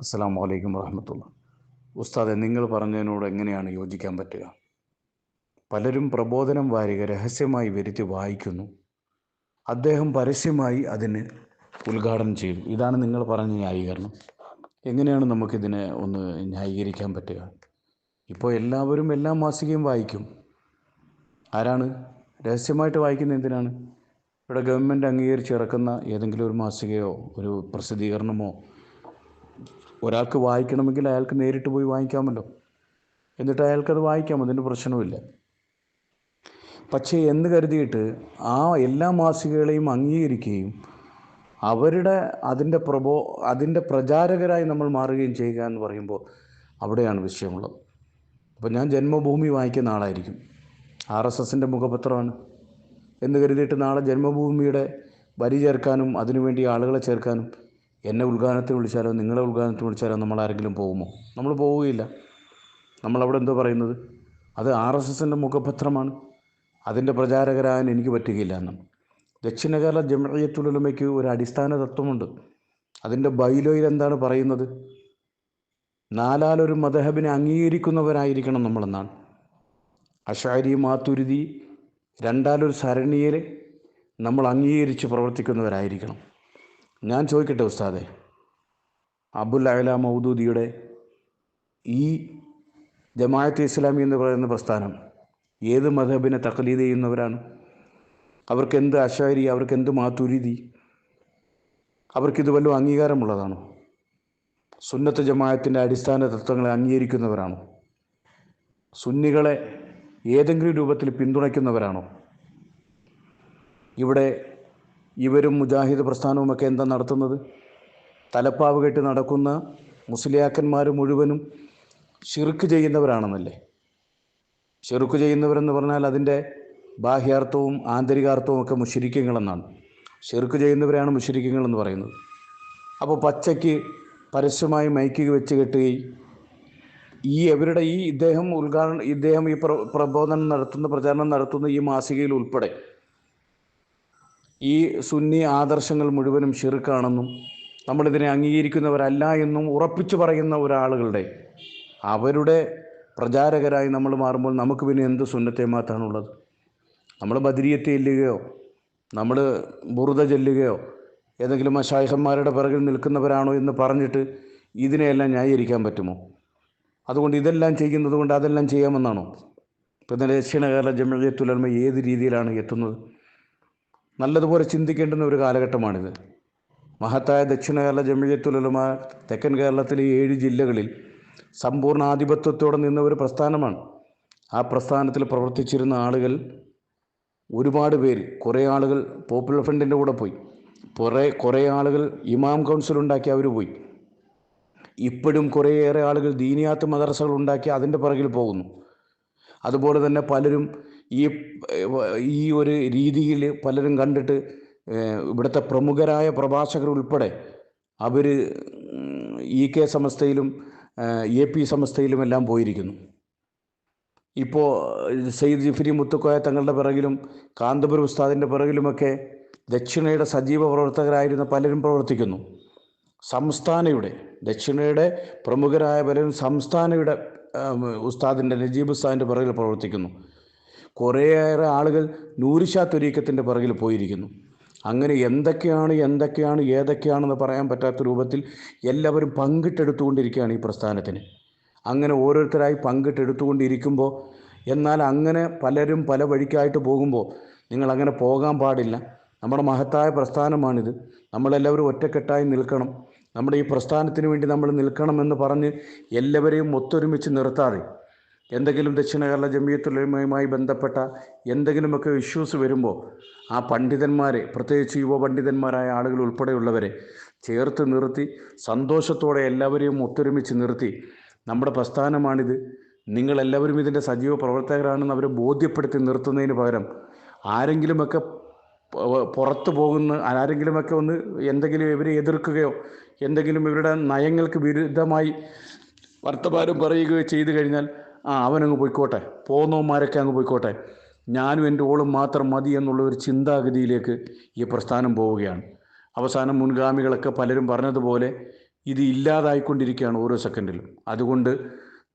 അസ്സാം വലൈക്കും വറഹമത്തുള്ള ഉസ്താദെ നിങ്ങൾ പറഞ്ഞതിനോട് എങ്ങനെയാണ് യോജിക്കാൻ പറ്റുക? പലരും പ്രബോധനം വാരിക രഹസ്യമായി വരുത്തി വായിക്കുന്നു. അദ്ദേഹം പരസ്യമായി അതിന് ഉദ്ഘാടനം ചെയ്തു ഇതാണ് നിങ്ങൾ പറഞ്ഞ ന്യായീകരണം. എങ്ങനെയാണ് നമുക്കിതിനെ ഒന്ന് ന്യായീകരിക്കാൻ പറ്റുക? ഇപ്പോൾ എല്ലാവരും എല്ലാ മാസികയും വായിക്കും. ആരാണ്? രഹസ്യമായിട്ട് വായിക്കുന്ന എന്തിനാണ്? ഇവിടെ ഗവൺമെന്റ് അംഗീകരിച്ച് ഇറക്കുന്ന ഏതെങ്കിലും ഒരു മാസികയോ ഒരു പ്രസിദ്ധീകരണമോ ഒരാൾക്ക് വായിക്കണമെങ്കിൽ അയാൾക്ക് നേരിട്ട് പോയി വാങ്ങിക്കാമല്ലോ എന്നിട്ട് അയാൾക്കത് വായിക്കാം അതിന് പ്രശ്നമില്ല പക്ഷേ എന്ന് കരുതിയിട്ട് ആ എല്ലാ മാസികകളെയും അംഗീകരിക്കുകയും അവരുടെ അതിന്റെ പ്രബോ അതിന്റെ പ്രചാരകരായി നമ്മൾ മാറുകയും ചെയ്യുക എന്ന് പറയുമ്പോൾ അവിടെയാണ് വിഷയമുള്ളത്. അപ്പോൾ ഞാൻ ജന്മഭൂമി വായിക്കുന്ന ആളായിരിക്കും. ആർ എസ് എസിന്റെ മുഖപത്രമാണ്. എന്ന് കരുതിയിട്ട് നാളെ ജന്മഭൂമിയുടെ വരി ചേർക്കാനും അതിനുവേണ്ടി ആളുകളെ ചേർക്കാനും എന്നെ ഉദ്ഘാടനത്തിന് വിളിച്ചാലോ നിങ്ങളെ ഉദ്ഘാടനത്തിന് വിളിച്ചാലോ നമ്മൾ ആരെങ്കിലും പോകുമോ? നമ്മൾ പോവുകയില്ല. നമ്മളവിടെ എന്തോ പറയുന്നത്? അത് ആർ എസ് എസിന്റെ മുഖപത്രമാണ്. അതിന്റെ പ്രചാരകരാകാൻ എനിക്ക് പറ്റുകയില്ല എന്നും. ദക്ഷിണ കേരള ജമയത്തുലമയ്ക്ക് ഒരു അടിസ്ഥാന തത്വമുണ്ട്. അതിന്റെ ബൈലോയിൽ എന്താണ് പറയുന്നത്? നാലാലൊരു മദഹബിനെ അംഗീകരിക്കുന്നവരായിരിക്കണം നമ്മളെന്നാണ്. അഷാരി മാത്തുരുതി രണ്ടാലൊരു സരണിയിൽ നമ്മൾ അംഗീകരിച്ച് പ്രവർത്തിക്കുന്നവരായിരിക്കണം. ഞാൻ ചോദിക്കട്ടെ ഉസ്താദെ. അബുൽ അല മൗദൂദിയുടെ ഈ ജമാഅത്ത് ഇസ്ലാമി എന്ന് പറയുന്ന പ്രസ്ഥാനം ഏത് മതബിനെ തക്ലീദ് ചെയ്യുന്നവരാണ്? അവർക്ക് എന്ത് അഷാരി അവർക്ക് എന്ത് മാതുരീതി അവർക്കിത് വല്ലതും അംഗീകാരമുള്ളതാണോ? സുന്നത്ത് ജമാഅത്തിന്റെ അടിസ്ഥാന തത്വങ്ങളെ അംഗീകരിക്കുന്നവരാണോ? സുന്നികളെ ഏതെങ്കിലും രൂപത്തിൽ പിന്തുണയ്ക്കുന്നവരാണോ? ഇവിടെ ഇവരും മുജാഹിദ് പ്രസ്ഥാനവുമൊക്കെ എന്താ നടത്തുന്നത്? തലപ്പാവ് കെട്ടി നടക്കുന്ന മുസ്ലിയാക്കന്മാർ മുഴുവനും ഷിർക്ക് ചെയ്യുന്നവരാണെന്നല്ലേ? ഷിർക്ക് ചെയ്യുന്നവരെന്ന് പറഞ്ഞാൽ അതിന്റെ ബാഹ്യാർത്ഥവും ആന്തരികാർത്ഥവും ഒക്കെ മുഷിരിക്കങ്ങളെന്നാണ്. ഷിർക്ക് ചെയ്യുന്നവരാണ് മുഷിരിക്കങ്ങളെന്ന് പറയുന്നത്. അപ്പോൾ പച്ചയ്ക്ക് പരസ്യമായി മൈക്ക് വെച്ച് കെട്ടുകയും ഈ അവരുടെ ഈ ഇദ്ദേഹം ഉദ്ഘാടനം ഇദ്ദേഹം ഈ പ്ര പ്രബോധനം നടത്തുന്ന പ്രചാരണം നടത്തുന്ന ഈ മാസികയിൽ ഉൾപ്പെടെ ഈ സുന്നി ആദർശങ്ങൾ മുഴുവനും ഷിർക്കാണെന്നും നമ്മളിതിനെ അംഗീകരിക്കുന്നവരല്ല എന്നും ഉറപ്പിച്ചു പറയുന്ന ഒരാളുകളുടെ അവരുടെ പ്രചാരകരായി നമ്മൾ മാറുമ്പോൾ നമുക്ക് പിന്നെ എന്ത് സുന്നത്തേമാത്താണുള്ളത് നമ്മൾ ബദരിയത്തെ ചെല്ലുകയോ നമ്മൾ ബുറുത ചെല്ലുകയോ ഏതെങ്കിലും മഷായിഹന്മാരുടെ പിറകിൽ നിൽക്കുന്നവരാണോ എന്ന് പറഞ്ഞിട്ട് ഇതിനെയെല്ലാം ന്യായീകരിക്കാൻ പറ്റുമോ? അതുകൊണ്ട് ഇതെല്ലാം ചെയ്യുന്നത് കൊണ്ട് അതെല്ലാം ചെയ്യാമെന്നാണോ? ഇപ്പം ദക്ഷിണ കേരള ജമയത്തുലമ ഏത് രീതിയിലാണ് എത്തുന്നത്? നല്ലതുപോലെ ചിന്തിക്കേണ്ടുന്ന ഒരു കാലഘട്ടമാണിത്. മഹത്തായ ദക്ഷിണ കേരള ജമയത്തുലമ തെക്കൻ കേരളത്തിലെ ഏഴ് ജില്ലകളിൽ സമ്പൂർണ ആധിപത്യത്തോടെ നിന്ന ഒരു പ്രസ്ഥാനമാണ്. ആ പ്രസ്ഥാനത്തിൽ പ്രവർത്തിച്ചിരുന്ന ആളുകൾ ഒരുപാട് പേര് കുറേ ആളുകൾ പോപ്പുലർ ഫ്രണ്ടിന്റെ കൂടെ പോയി. കുറേ കുറേ ആളുകൾ ഇമാം കൗൺസിൽ ഉണ്ടാക്കി അവർ പോയി. ഇപ്പോഴും കുറേയേറെ ആളുകൾ ദീനിയാത്ത് മദ്രസകൾ ഉണ്ടാക്കി അതിന്റെ പിറകിൽ പോകുന്നു. അതുപോലെ തന്നെ പലരും ഈ ഈ ഒരു രീതിയിൽ പലരും കണ്ടിട്ട് ഇവിടുത്തെ പ്രമുഖരായ പ്രഭാഷകർ ഉൾപ്പെടെ അവർ ഇ കെ സമസ്തയിലും എ പി സമസ്തയിലും എല്ലാം പോയിരിക്കുന്നു. ഇപ്പോൾ സയ്യിദ് ജിഫരി മുത്തുക്കോയ തങ്ങളുടെ പിറകിലും കാന്തപുരം ഉസ്താദിന്റെ പിറകിലുമൊക്കെ ദക്ഷിണയുടെ സജീവ പ്രവർത്തകരായിരുന്ന പലരും പ്രവർത്തിക്കുന്നു. സംസ്ഥാനയുടെ ദക്ഷിണയുടെ പ്രമുഖരായ പലരും സംസ്ഥാനയുടെ ഉസ്താദിന്റെ നജീബ് ഉസ്താദിന്റെ പിറകിൽ പ്രവർത്തിക്കുന്നു. കുറേയേറെ ആളുകൾ നൂരിഷാ തൊരീക്കത്തിന്റെ പിറകിൽ പോയിരിക്കുന്നു. അങ്ങനെ എന്തൊക്കെയാണ് എന്തൊക്കെയാണ് ഏതൊക്കെയാണെന്ന് പറയാൻ പറ്റാത്ത രൂപത്തിൽ എല്ലാവരും പങ്കിട്ടെടുത്തുകൊണ്ടിരിക്കുകയാണ് ഈ പ്രസ്ഥാനത്തിന്. അങ്ങനെ ഓരോരുത്തരായി പങ്കിട്ടെടുത്തുകൊണ്ടിരിക്കുമ്പോൾ എന്നാൽ അങ്ങനെ പലരും പല വഴിക്കായിട്ട് പോകുമ്പോൾ നിങ്ങൾ അങ്ങനെ പോകാൻ പാടില്ല. നമ്മുടെ മഹത്തായ പ്രസ്ഥാനമാണിത്. നമ്മളെല്ലാവരും ഒറ്റക്കെട്ടായി നിൽക്കണം. നമ്മുടെ ഈ പ്രസ്ഥാനത്തിന് വേണ്ടി നമ്മൾ നിൽക്കണമെന്ന് പറഞ്ഞ് എല്ലാവരെയും ഒത്തൊരുമിച്ച് നിർത്താതെ എന്തെങ്കിലും ദക്ഷിണ കേരള ജമിയത്തുലമയുമായി ബന്ധപ്പെട്ട എന്തെങ്കിലുമൊക്കെ ഇഷ്യൂസ് വരുമ്പോൾ ആ പണ്ഡിതന്മാരെ പ്രത്യേകിച്ച് യുവ പണ്ഡിതന്മാരായ ആളുകൾ ഉൾപ്പെടെയുള്ളവരെ ചേർത്ത് നിർത്തി സന്തോഷത്തോടെ എല്ലാവരെയും ഒത്തൊരുമിച്ച് നിർത്തി. നമ്മുടെ പ്രസ്ഥാനമാണിത്. നിങ്ങളെല്ലാവരും ഇതിന്റെ സജീവ പ്രവർത്തകരാണെന്ന് അവരെ ബോധ്യപ്പെടുത്തി നിർത്തുന്നതിന് പകരം ആരെങ്കിലുമൊക്കെ പുറത്തു പോകുന്ന ആരെങ്കിലുമൊക്കെ ഒന്ന് എന്തെങ്കിലും ഇവരെ എതിർക്കുകയോ എന്തെങ്കിലും ഇവരുടെ നയങ്ങൾക്ക് വിരുദ്ധമായി വർത്തമാനം പറയുകയോ ചെയ്തു കഴിഞ്ഞാൽ ആ അവനങ്ങ് പോയിക്കോട്ടെ. പോന്നവന്മാരൊക്കെ അങ്ങ് പോയിക്കോട്ടെ. ഞാനും എന്റെ ഓളും മാത്രം മതി എന്നുള്ള ഒരു ചിന്താഗതിയിലേക്ക് ഈ പ്രസ്ഥാനം പോവുകയാണ്. അവസാനം മുൻഗാമികളൊക്കെ പലരും പറഞ്ഞതുപോലെ ഇത് ഇല്ലാതായിക്കൊണ്ടിരിക്കുകയാണ് ഓരോ സെക്കൻഡിലും. അതുകൊണ്ട്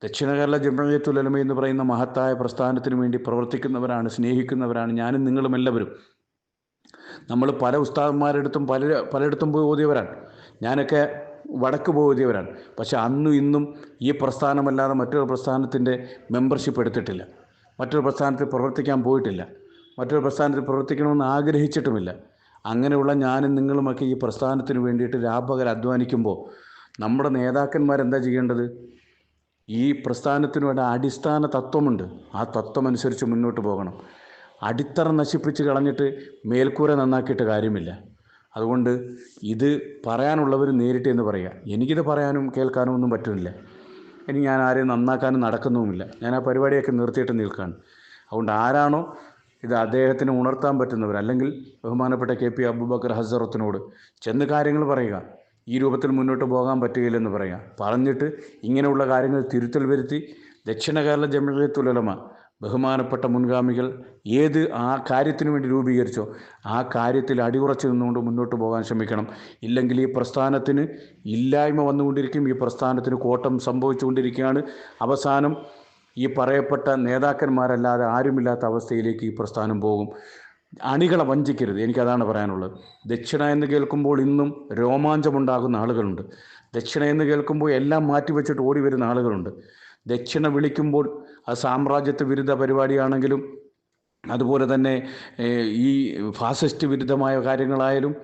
ദക്ഷിണ കേരള ജമയത്തുലമ എന്ന് പറയുന്ന മഹത്തായ പ്രസ്ഥാനത്തിന് വേണ്ടി പ്രവർത്തിക്കുന്നവരാണ് സ്നേഹിക്കുന്നവരാണ് ഞാനും നിങ്ങളും എല്ലാവരും. നമ്മൾ പല ഉസ്താദന്മാരടുത്തും പല പലയിടത്തും പോയി ഓതിയവരാണ്. ഞാനൊക്കെ വടക്ക് പോകുന്നവരാണ് പക്ഷെ അന്നും ഇന്നും ഈ പ്രസ്ഥാനമല്ലാതെ മറ്റൊരു പ്രസ്ഥാനത്തിന്റെ മെമ്പർഷിപ്പ് എടുത്തിട്ടില്ല. മറ്റൊരു പ്രസ്ഥാനത്തിൽ പ്രവർത്തിക്കാൻ പോയിട്ടില്ല. മറ്റൊരു പ്രസ്ഥാനത്തിൽ പ്രവർത്തിക്കണമെന്ന് ആഗ്രഹിച്ചിട്ടുമില്ല. അങ്ങനെയുള്ള ഞാനും നിങ്ങളുമൊക്കെ ഈ പ്രസ്ഥാനത്തിന് വേണ്ടിയിട്ട് രാപകൽ അധ്വാനിക്കുമ്പോൾ നമ്മുടെ നേതാക്കന്മാരെന്താ ചെയ്യേണ്ടത്? ഈ പ്രസ്ഥാനത്തിന് വേണ്ട അടിസ്ഥാന തത്വമുണ്ട്. ആ തത്വം അനുസരിച്ച് മുന്നോട്ട് പോകണം. അടിത്തറ നശിപ്പിച്ച് കളഞ്ഞിട്ട് മേൽക്കൂര നന്നാക്കിയിട്ട് കാര്യമില്ല. അതുകൊണ്ട് ഇത് പറയാനുള്ളവർ നേരിട്ട് എന്ന് പറയുക. എനിക്കിത് പറയാനും കേൾക്കാനും ഒന്നും പറ്റുന്നില്ല. ഇനി ഞാൻ ആരെയും നന്നാക്കാനും നടക്കുന്നുമില്ല. ഞാൻ ആ പരിപാടിയൊക്കെ നിർത്തിയിട്ട് നിൽക്കുകയാണ്. അതുകൊണ്ട് ആരാണോ ഇത് അദ്ദേഹത്തിന് ഉണർത്താൻ പറ്റുന്നവർ അല്ലെങ്കിൽ ബഹുമാനപ്പെട്ട കെ പി അബൂബക്കർ ഹസറത്തിനോട് ചെന്ന് കാര്യങ്ങൾ പറയുക. ഈ രൂപത്തിൽ മുന്നോട്ട് പോകാൻ പറ്റുകയില്ലെന്ന് പറയുക. പറഞ്ഞിട്ട് ഇങ്ങനെയുള്ള കാര്യങ്ങൾ തിരുത്തൽ വരുത്തി ദക്ഷിണ കേരള ജമിഴത്തുലമ ബഹുമാനപ്പെട്ട മുൻഗാമികൾ ഏത് ആ കാര്യത്തിന് വേണ്ടി രൂപീകരിച്ചോ ആ കാര്യത്തിൽ അടിയുറച്ചു നിന്നുകൊണ്ട് മുന്നോട്ട് പോകാൻ ശ്രമിക്കണം. ഇല്ലെങ്കിൽ ഈ പ്രസ്ഥാനത്തിന് ഇല്ലായ്മ വന്നുകൊണ്ടിരിക്കും. ഈ പ്രസ്ഥാനത്തിന് കോട്ടം സംഭവിച്ചുകൊണ്ടിരിക്കുകയാണ്. അവസാനം ഈ പറയപ്പെട്ട നേതാക്കന്മാരല്ലാതെ ആരുമില്ലാത്ത അവസ്ഥയിലേക്ക് ഈ പ്രസ്ഥാനം പോകും. അണികളെ വഞ്ചിക്കരുത്. എനിക്കതാണ് പറയാനുള്ളത്. ദക്ഷിണ എന്ന് കേൾക്കുമ്പോൾ ഇന്നും രോമാഞ്ചമുണ്ടാകുന്ന ആളുകളുണ്ട്. ദക്ഷിണ എന്ന് കേൾക്കുമ്പോൾ എല്ലാം മാറ്റിവെച്ചിട്ട് ഓടി വരുന്ന ആളുകളുണ്ട്. ദക്ഷിണ വിളിക്കുമ്പോൾ അത് സാമ്രാജ്യത്വ വിരുദ്ധ പരിപാടിയാണെങ്കിലും അതുപോലെ തന്നെ ഈ ഫാസിസ്റ്റ് വിരുദ്ധമായ കാര്യങ്ങളായാലും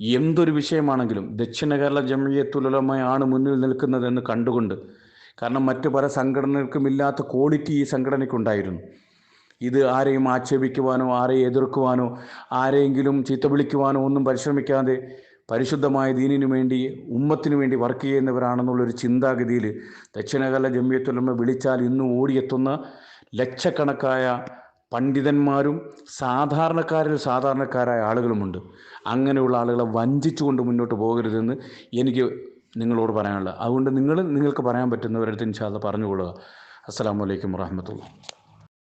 എന്തൊരു വിഷയമാണെങ്കിലും ദക്ഷിണ കേരള ജമിയത്തുലമയാണ് മുന്നിൽ നിൽക്കുന്നതെന്ന് കണ്ടുകൊണ്ട് കാരണം മറ്റു പല സംഘടനകൾക്കും ഇല്ലാത്ത ക്വാളിറ്റി ഈ സംഘടനയ്ക്കുണ്ടായിരുന്നു. ഇത് ആരെയും ആക്ഷേപിക്കുവാനോ ആരെയും എതിർക്കുവാനോ ആരെയെങ്കിലും ചീത്ത വിളിക്കുവാനോ ഒന്നും പരിശ്രമിക്കാതെ പരിശുദ്ധമായ ദീനിനു വേണ്ടി ഉമ്മത്തിനു വേണ്ടി വർക്ക് ചെയ്യുന്നവരാണെന്നുള്ളൊരു ചിന്താഗതിയിൽ ദക്ഷിണകല ജമ്യത്തുലമ്മ ജമിയത്തുലമ വിളിച്ചാൽ ഇന്ന് ഓടിയെത്തുന്ന ലക്ഷക്കണക്കായ പണ്ഡിതന്മാരും സാധാരണക്കാരിൽ സാധാരണക്കാരായ ആളുകളുമുണ്ട്. അങ്ങനെയുള്ള ആളുകളെ വഞ്ചിച്ചുകൊണ്ട് മുന്നോട്ട് പോകരുതെന്ന് എനിക്ക് നിങ്ങളോട് പറയാനുള്ളത്. അതുകൊണ്ട് നിങ്ങൾ നിങ്ങൾക്ക് പറയാൻ പറ്റുന്നവരടുത്ത് ഇൻഷാല്ല പറഞ്ഞുകൊള്ളുക. അസ്സാം വലൈക്കും വാഹമത്തുള്ള